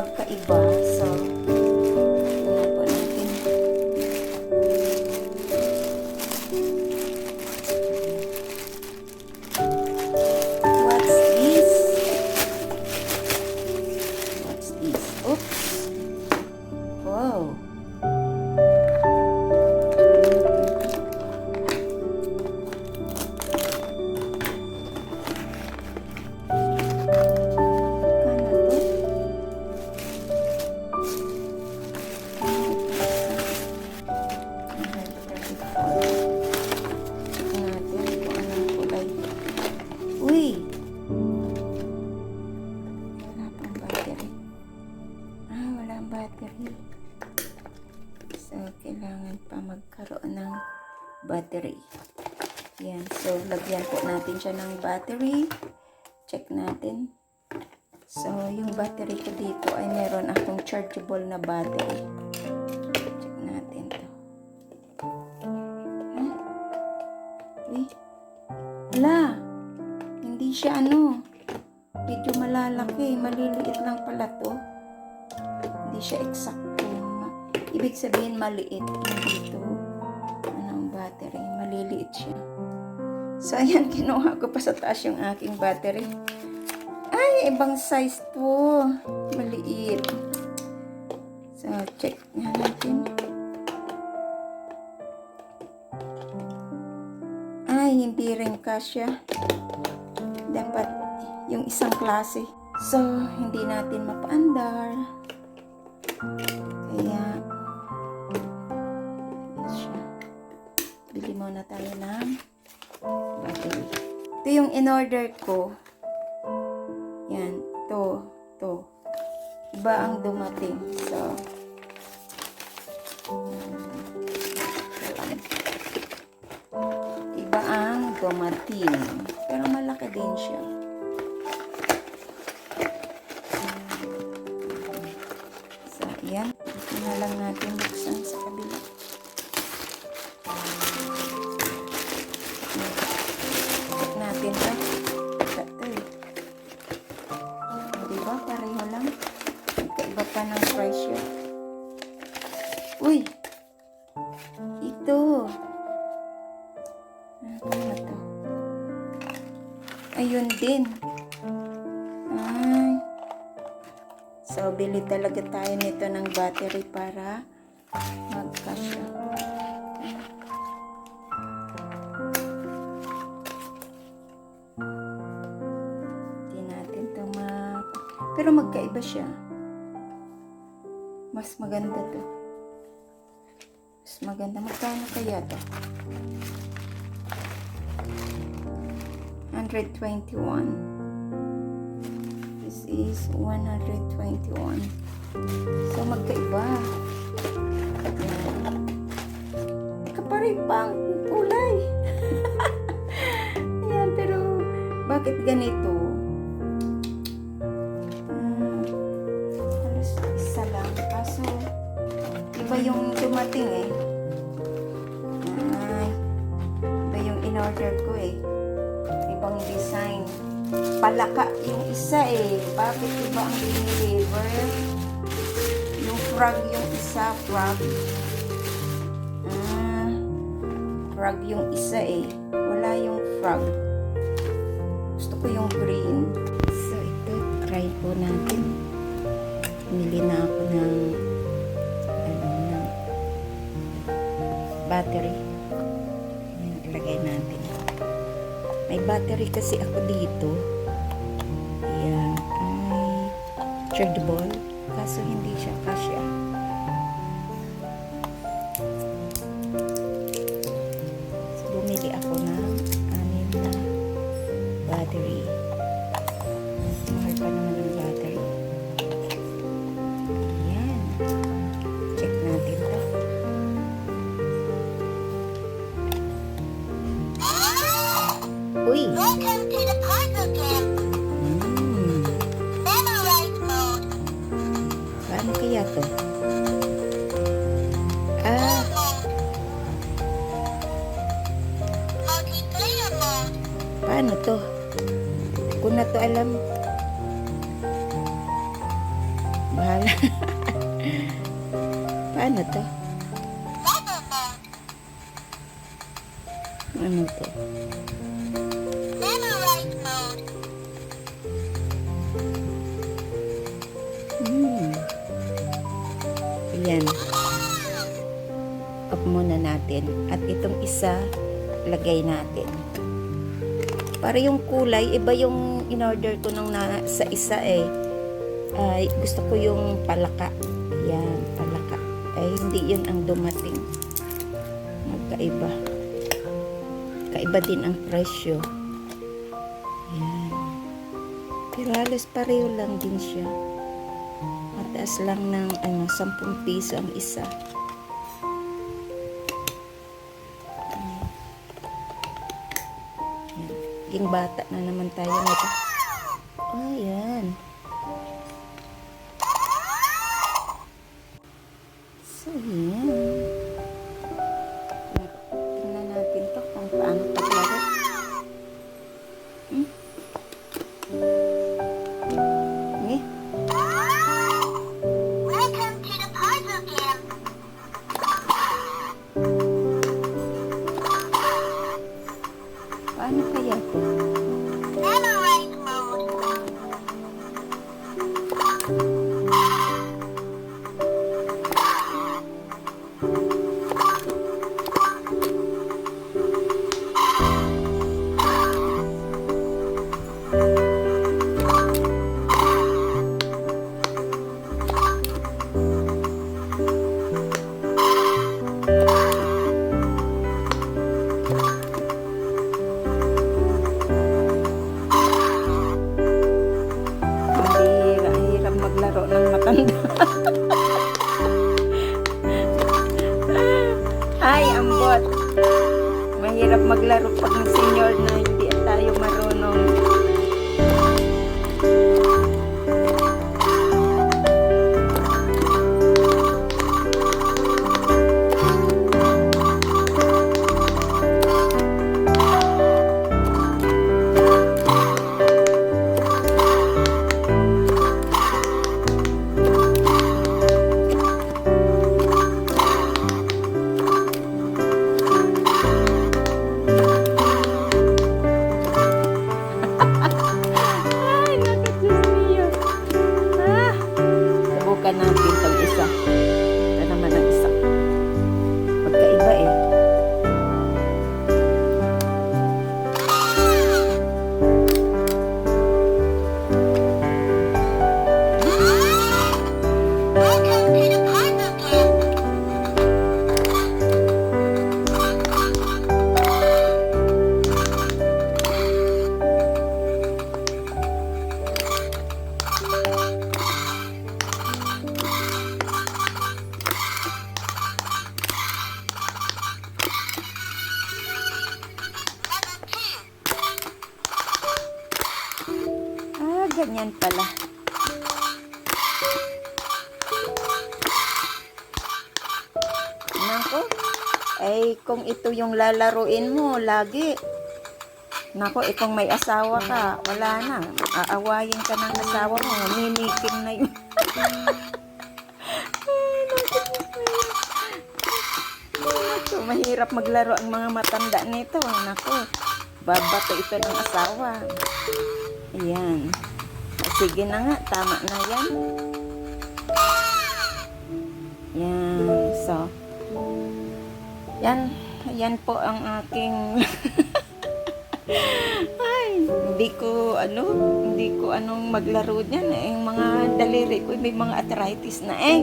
magkaiba. So. What's this? What's this? Oops. Siya ng battery. Check natin. So, yung battery ko dito ay meron akong chargeable na battery. Check natin to. Huh? Uy. Wala. Hindi siya ano. Medyo malalaki. Maliliit lang pala to. Hindi siya eksakto. Ibig sabihin maliit. To. Ano ang battery. Maliliit siya. So, ayan. Kinuha ko pa sa taas yung aking battery. Ay, ibang size to. Maliit. So, check nga natin. Ay, hindi rin kasya. Dapat yung isang klase. So, hindi natin mapaandar. Yung in-order ko. Yan, to, to. Iba ang dumating. So, iba ang dumating. Pero malaki din siya. So, yan. Ito na lang natin buksan sa kabila. Check Ito. Ano to? Ayun din. Ay. So, bili talaga tayo nito ng battery para magkasya. Hindi natin ito. Pero magkaiba siya. Mas maganda to. Mas maganda. Magkano kaya to? 121. This is 121. So, magkaiba. Yan. Kapareho pa ang kulay. Yan, pero bakit ganito? Hmm, isa lang. Kaso, iba yung dumating eh. In-order ko eh. Ibang design. Palaka yung isa eh. Bakit iba ang diniliver? Yung frog yung isa, frog. Ah, frog yung isa eh. Wala yung frog. Gusto ko yung green. So, ito, try po natin. Pumili na ako ng ano, ng battery. May battery kasi ako dito. Ayan. Ay, chargeable. Kaso hindi siya kasya. Uy! Welcome to the puzzle game. Mm. Memorize mode. Paano kaya to? Ah. Multiplayer mode. paano to? Ko na to alam. Bahala. paano to? Ano to? Hmm. Ayan. Off muna natin. At itong isa, lagay natin. Para yung kulay, iba yung in-order ko nung na, sa isa eh. Ay, gusto ko yung palaka. Yan, palaka. Ay, hindi yun ang dumating. Magkaiba. Kaiba din ang presyo. Yan. Pero halos pareho lang din siya. Mataas lang ng ano, 10 piso ang isa. Yan. Yung bata na naman tayo nito. Oh, yan. So, yan. Mahirap, Nako. Ay, kung ito yung lalaruin mo, lagi. Nako, eh, kung may asawa ka, wala na. Aawayin ka ng asawa mo. Mimikim na yun. Ay, naku, Diyos ko. Naku, mahirap maglaro ang mga matanda nito. Nako, babato ito ng asawa. Ayan. Sige na nga, tama na yan. Yan. Yan. Yan po ang aking... Ay, Hindi ko, ano, hindi ko anong maglaro niyan. Eh, yung mga daliri ko, may mga arthritis na eh.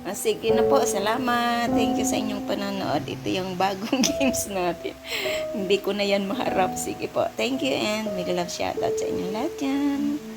Ah, sige na po, salamat. Thank you sa inyong panonood. Ito yung bagong games natin. Hindi ko na yan maharap. Sige po, thank you and may love shoutout sa inyong lahat yan.